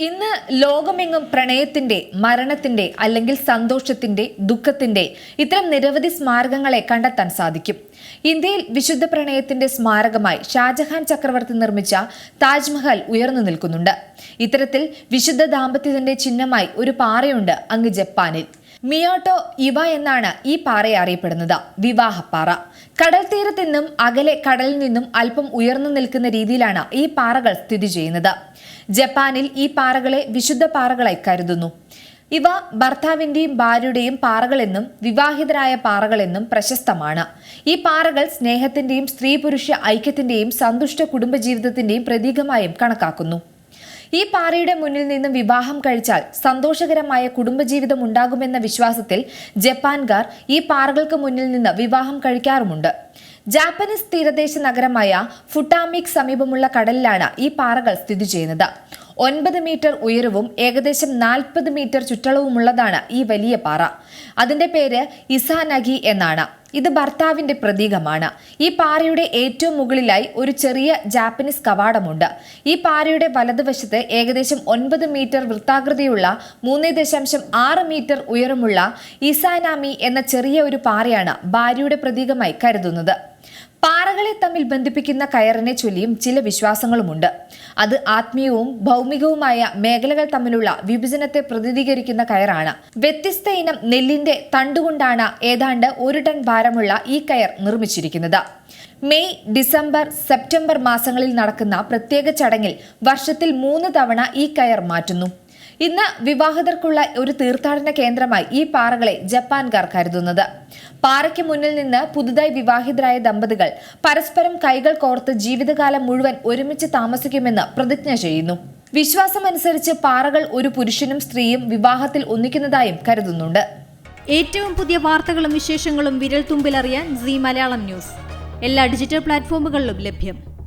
ഇന്ന് ലോകമെങ്ങും പ്രണയത്തിന്റെ മരണത്തിന്റെ അല്ലെങ്കിൽ സന്തോഷത്തിന്റെ ദുഃഖത്തിന്റെ ഇത്തരം നിരവധി സ്മാരകങ്ങളെ കണ്ടെത്താൻ സാധിക്കും. ഇന്ത്യയിൽ വിശുദ്ധ പ്രണയത്തിന്റെ സ്മാരകമായി ഷാജഹാൻ ചക്രവർത്തി നിർമ്മിച്ച താജ്മഹൽ ഉയർന്നു നിൽക്കുന്നുണ്ട്. ഇത്തരത്തിൽ വിശുദ്ധ ദാമ്പത്യത്തിന്റെ ചിഹ്നമായി ഒരു പാറയുണ്ട് അങ്ങ് ജപ്പാനിൽ. മിയോട്ടോ ഇവ എന്നാണ് ഈ പാറയെ അറിയപ്പെടുന്നത്. വിവാഹപ്പാറ. കടൽ തീരത്ത് നിന്നും അകലെ കടലിൽ നിന്നും അല്പം ഉയർന്നു നിൽക്കുന്ന രീതിയിലാണ് ഈ പാറകൾ സ്ഥിതി ചെയ്യുന്നത്. ജപ്പാനിൽ ഈ പാറകളെ വിശുദ്ധ പാറകളായി കരുതുന്നു. ഇവ ഭർത്താവിന്റെയും ഭാര്യയുടെയും പാറകളെന്നും വിവാഹിതരായ പാറകളെന്നും പ്രശസ്തമാണ്. ഈ പാറകൾ സ്നേഹത്തിന്റെയും സ്ത്രീ പുരുഷ ഐക്യത്തിന്റെയും സന്തുഷ്ട കുടുംബജീവിതത്തിന്റെയും പ്രതീകമായും കണക്കാക്കുന്നു. ഈ പാറയുടെ മുന്നിൽ നിന്നും വിവാഹം കഴിച്ചാൽ സന്തോഷകരമായ കുടുംബജീവിതം ഉണ്ടാകുമെന്ന വിശ്വാസത്തിൽ ജപ്പാൻകാർ ഈ പാറകൾക്ക് മുന്നിൽ നിന്ന് വിവാഹം കഴിക്കാറുമുണ്ട്. ജാപ്പനീസ് തീരദേശ നഗരമായ ഫുട്ടാമിക് സമീപമുള്ള കടലിലാണ് ഈ പാറകൾ സ്ഥിതി ചെയ്യുന്നത്. ഒൻപത് മീറ്റർ ഉയരവും ഏകദേശം നാൽപ്പത് മീറ്റർ ചുറ്റളവുമുള്ളതാണ് ഈ വലിയ പാറ. അതിന്റെ പേര് ഇസാനഗി എന്നാണ്. ഇത് ഭർത്താവിന്റെ പ്രതീകമാണ്. ഈ പാറയുടെ ഏറ്റവും മുകളിലായി ഒരു ചെറിയ ജാപ്പനീസ് കവാടമുണ്ട്. ഈ പാറയുടെ വലതുവശത്ത് ഏകദേശം ഒൻപത് മീറ്റർ വൃത്താകൃതിയുള്ള മൂന്ന് ദശാംശം ആറ് മീറ്റർ ഉയരമുള്ള ഇസാനാമി എന്ന ചെറിയ ഒരു പാറയാണ് ഭാര്യയുടെ പ്രതീകമായി കരുതുന്നത്. പാറകളെ തമ്മിൽ ബന്ധിപ്പിക്കുന്ന കയറിനെ ചൊല്ലിയും ചില വിശ്വാസങ്ങളുമുണ്ട്. അത് ആത്മീയവും ഭൗമികവുമായ മേഖലകൾ തമ്മിലുള്ള വിഭജനത്തെ പ്രതിനിധീകരിക്കുന്ന കയറാണ്. വ്യത്യസ്ത ഇനം നെല്ലിന്റെ തണ്ടുകൊണ്ടാണ് ഏതാണ്ട് ഒരു ടൺ ഭാരമുള്ള ഈ കയർ നിർമ്മിച്ചിരിക്കുന്നത്. മെയ് ഡിസംബർ സെപ്റ്റംബർ മാസങ്ങളിൽ നടക്കുന്ന പ്രത്യേക ചടങ്ങിൽ വർഷത്തിൽ മൂന്ന് തവണ ഈ കയർ മാറ്റുന്നു. ഇന്ന് വിവാഹിതർക്കുള്ള ഒരു തീർത്ഥാടന കേന്ദ്രമായി ഈ പാറകളെ ജപ്പാൻകാർ കരുതുന്നത്. പാറയ്ക്ക് മുന്നിൽ നിന്ന് പുതുതായി വിവാഹിതരായ ദമ്പതികൾ പരസ്പരം കൈകൾ കോർത്ത് ജീവിതകാലം മുഴുവൻ ഒരുമിച്ച് താമസിക്കുമെന്ന് പ്രതിജ്ഞ ചെയ്യുന്നു. വിശ്വാസമനുസരിച്ച് പാറകൾ ഒരു പുരുഷനും സ്ത്രീയും വിവാഹത്തിൽ ഒന്നിക്കുന്നതായും കരുതുന്നുണ്ട്. ഏറ്റവും പുതിയ വാർത്തകളും വിശേഷങ്ങളും വിരൽ തുമ്പിലറിയാൻ സി മലയാളം ന്യൂസ്. എല്ലാ ഡിജിറ്റൽ പ്ലാറ്റ്ഫോമുകളിലും ലഭ്യം.